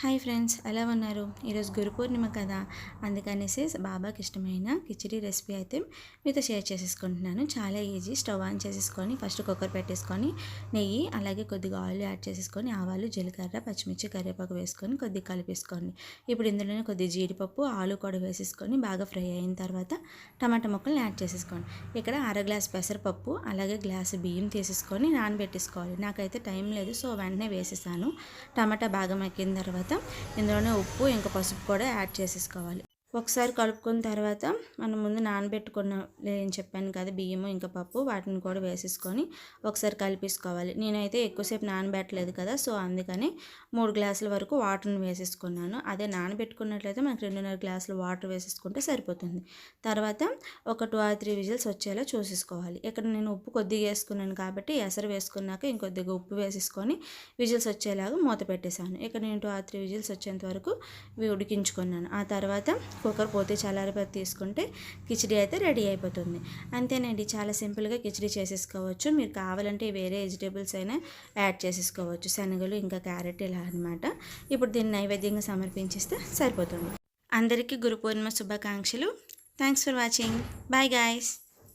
Hi friends ఎలా ఉన్నారు? ఈరోజు గురు పూర్ణిమ కదా అందుకనేసి బాబాకి ఇష్టమైన కిచిడి రెసిపీ అయితే మీతో షేర్ చేసేసుకుంటున్నాను. చాలా ఈజీ స్టవ్ ఆన్ చేసేసుకొని ఫస్ట్ కుక్కర్ పెట్టేసుకొని నెయ్యి అలాగే కొద్దిగా ఆయిల్ యాడ్ చేసేసుకొని ఆవాలు జీలకర్ర పచ్చిమిర్చి కరివేపాకు వేసుకొని కొద్దిగా కలిపేసుకోండి. ఇప్పుడు ఇందులోనే కొద్దిగా జీడిపప్పు ఆలు కూడా వేసేసుకొని బాగా ఫ్రై అయిన తర్వాత టమాటా ముక్కల్ని యాడ్ చేసేసుకోండి. ఇక్కడ అర గ్లాస్ పెసరపప్పు అలాగే గ్లాస్ బియ్యం తీసేసుకొని నానబెట్టేసుకోవాలి. నాకైతే టైం లేదు సో వెంటనే వేసేసాను. టమాటా బాగా మగ్గిన తర్వాత ఇందులోనే ఉప్పు ఇంకా పసుపు కూడా యాడ్ చేసేసుకోవాలి. ఒకసారి కలుపుకున్న తర్వాత మనం ముందు నానబెట్టుకున్న నేను చెప్పాను కదా బియ్యము ఇంకా పప్పు వాటిని కూడా వేసేసుకొని ఒకసారి కలిపేసుకోవాలి. నేనైతే ఎక్కువసేపు నానబెట్టలేదు కదా సో అందుకని మూడు గ్లాసుల వరకు వాటర్ని వేసేసుకున్నాను. అదే నానబెట్టుకున్నట్లయితే మనకు రెండున్నర గ్లాసులు వాటర్ వేసేసుకుంటే సరిపోతుంది. తర్వాత ఒక టూ ఆర్ త్రీ విజిల్స్ వచ్చేలా చూసేసుకోవాలి. ఇక్కడ నేను ఉప్పు కొద్దిగా వేసుకున్నాను కాబట్టి ఎసరు వేసుకున్నాక ఇంకొద్దిగా ఉప్పు వేసేసుకొని విజిల్స్ వచ్చేలాగా మూత పెట్టేశాను. ఇక్కడ నేను టూ ఆర్ త్రీ విజిల్స్ వచ్చేంత వరకు ఉడికించుకున్నాను. ఆ తర్వాత కుక్కర్ పోతే చల్లారిపోతే తీసుకుంటే కిచిడి అయితే రెడీ అయిపోతుంది. అంతేనండి చాలా సింపుల్గా కిచిడి చేసేసుకోవచ్చు. మీరు కావాలంటే వేరే వెజిటేబుల్స్ అయినా యాడ్ చేసేసుకోవచ్చు. శనగలు ఇంకా క్యారెట్ ఇలా అనమాట ఇప్పుడు దీన్ని నైవేద్యంగా సమర్పించిస్తే సరిపోతుంది. అందరికీ గురు పూర్ణిమ శుభాకాంక్షలు. Thanks for watching bye guys